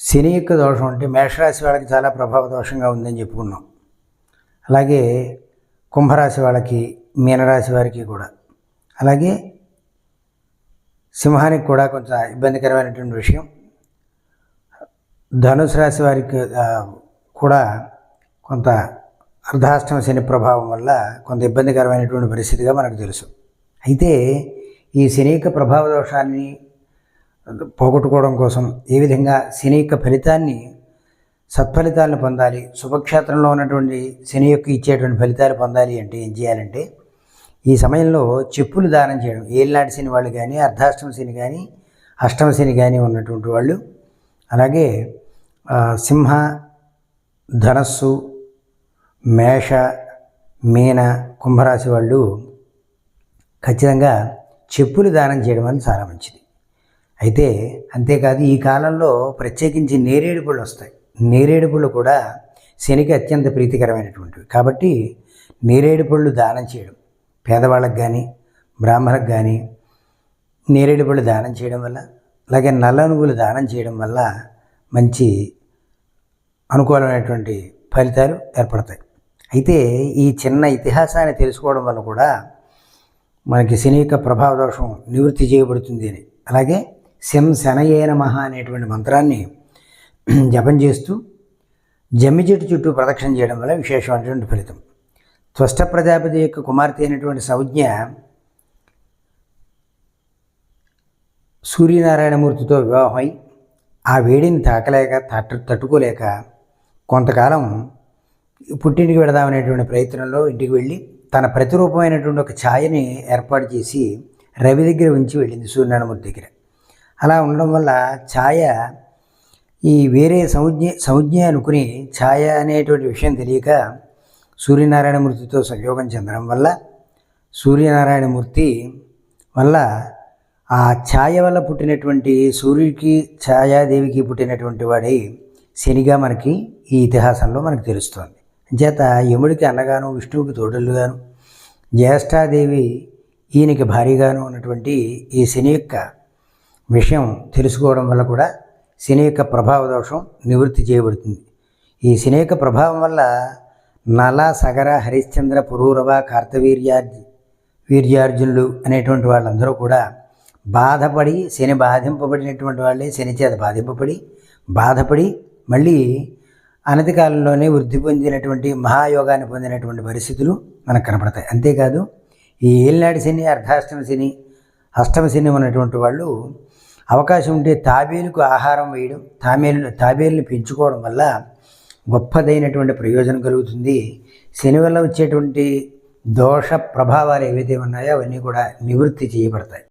శని యొక్క దోషం అంటే మేషరాశి వాళ్ళకి చాలా ప్రభావ దోషంగా ఉందని చెప్పుకున్నాం. అలాగే కుంభరాశి వాళ్ళకి మీనరాశి వారికి కూడా. అలాగే సింహానికి కూడా కొంచెం ఇబ్బందికరమైనటువంటి విషయం. ధనుసు రాశి వారికి కూడా కొంత అర్ధాష్టమ శని ప్రభావం వల్ల కొంత ఇబ్బందికరమైనటువంటి పరిస్థితిగా మనకు తెలుసు. అయితే ఈ శని యొక్క ప్రభావ దోషాన్ని పోగొట్టుకోవడం కోసం ఏ విధంగా శని యొక్క ఫలితాన్ని సత్ఫలితాలను పొందాలి. శుభక్షేత్రంలో ఉన్నటువంటి శని యొక్క ఇచ్చేటువంటి ఫలితాలు పొందాలి అంటే ఏం చేయాలంటే ఈ సమయంలో చెప్పులు దానం చేయడం. ఏళ్ళనాటి శని వాళ్ళు కానీ అర్ధాష్టమ శని కానీ అష్టమ శని కానీ ఉన్నటువంటి వాళ్ళు అలాగే సింహ ధనస్సు మేష మీన కుంభరాశి వాళ్ళు ఖచ్చితంగా చెప్పులు దానం చేయడం అనేది చాలా మంచిది. అయితే అంతేకాదు ఈ కాలంలో ప్రత్యేకించి నేరేడు పళ్ళు వస్తాయి. నేరేడు పళ్ళు కూడా శనికి అత్యంత ప్రీతికరమైనటువంటివి. కాబట్టి నేరేడు పళ్ళు దానం చేయడం పేదవాళ్ళకి కానీ బ్రాహ్మణకు కానీ నేరేడు పళ్ళు దానం చేయడం వల్ల అలాగే నల్ల నువ్వులు దానం చేయడం వల్ల మంచి అనుకూలమైనటువంటి ఫలితాలు ఏర్పడతాయి. అయితే ఈ చిన్న ఇతిహాసాన్ని తెలుసుకోవడం వల్ల కూడా మనకి శని యొక్క ప్రభావ దోషం నివృత్తి చేయబడుతుంది అని. అలాగే శం శనయే నమ అనేటువంటి మంత్రాన్ని జపం చేస్తూ జమ్మి చెట్టు చుట్టూ ప్రదక్షిణ చేయడం వల్ల విశేషమైనటువంటి ఫలితం. త్వష్ట ప్రజాపతి యొక్క కుమార్తె అయినటువంటి సంజ్ఞ సూర్యనారాయణమూర్తితో వివాహమై ఆ వేడిని తాకలేక తట్టు తట్టుకోలేక కొంతకాలం పుట్టింటికి వెడదామనేటువంటి ప్రయత్నంలో ఇంటికి వెళ్ళి తన ప్రతిరూపమైనటువంటి ఒక ఛాయని ఏర్పాటు చేసి రవి దగ్గర ఉంచి వెళ్ళింది సూర్యనారాయణమూర్తి దగ్గర. అలా ఉండడం వల్ల ఛాయ ఈ వేరే సంజ్ఞ సంజ్ఞ అనుకుని ఛాయ అనేటువంటి విషయం తెలియక సూర్యనారాయణమూర్తితో సంయోగం చెందడం వల్ల సూర్యనారాయణమూర్తి వల్ల ఆ ఛాయ వల్ల పుట్టినటువంటి సూర్యుడికి ఛాయాదేవికి పుట్టినటువంటి వాడి శనిగా మనకి ఈ ఇతిహాసంలో మనకు తెలుస్తోంది. చేత యముడికి అన్నగాను విష్ణువుకి తోడలుగాను జ్యేష్ఠాదేవి ఈయనకి భారీగాను ఉన్నటువంటి ఈ శని యొక్క విషయం తెలుసుకోవడం వల్ల కూడా శని యొక్క ప్రభావ దోషం నివృత్తి చేయబడుతుంది. ఈ శని యొక్క ప్రభావం వల్ల నల సగర హరిశ్చంద్ర పురూరవ కార్తవీర్యార్జు వీర్యార్జునులు అనేటువంటి వాళ్ళందరూ కూడా బాధపడి శని బాధింపబడినటువంటి వాళ్ళే శని చేత బాధింపబడి బాధపడి మళ్ళీ అనతి కాలంలోనే వృద్ధి పొందినటువంటి మహాయోగాన్ని పొందినటువంటి పరిస్థితులు మనకు కనపడతాయి. అంతేకాదు ఈ ఏలినాటి శని అర్ధాష్టమ శని అష్టమ శని ఉన్నటువంటి వాళ్ళు అవకాశం ఉంటే తాబేలుకు ఆహారం వేయడం తాబేలు తాబేలుని పెంచుకోవడం వల్ల గొప్పదైనటువంటి ప్రయోజనం కలుగుతుంది. శని వల్ల వచ్చేటువంటి దోష ప్రభావాలు ఏవైతే ఉన్నాయో అవన్నీ కూడా నివృత్తి చేయబడతాయి.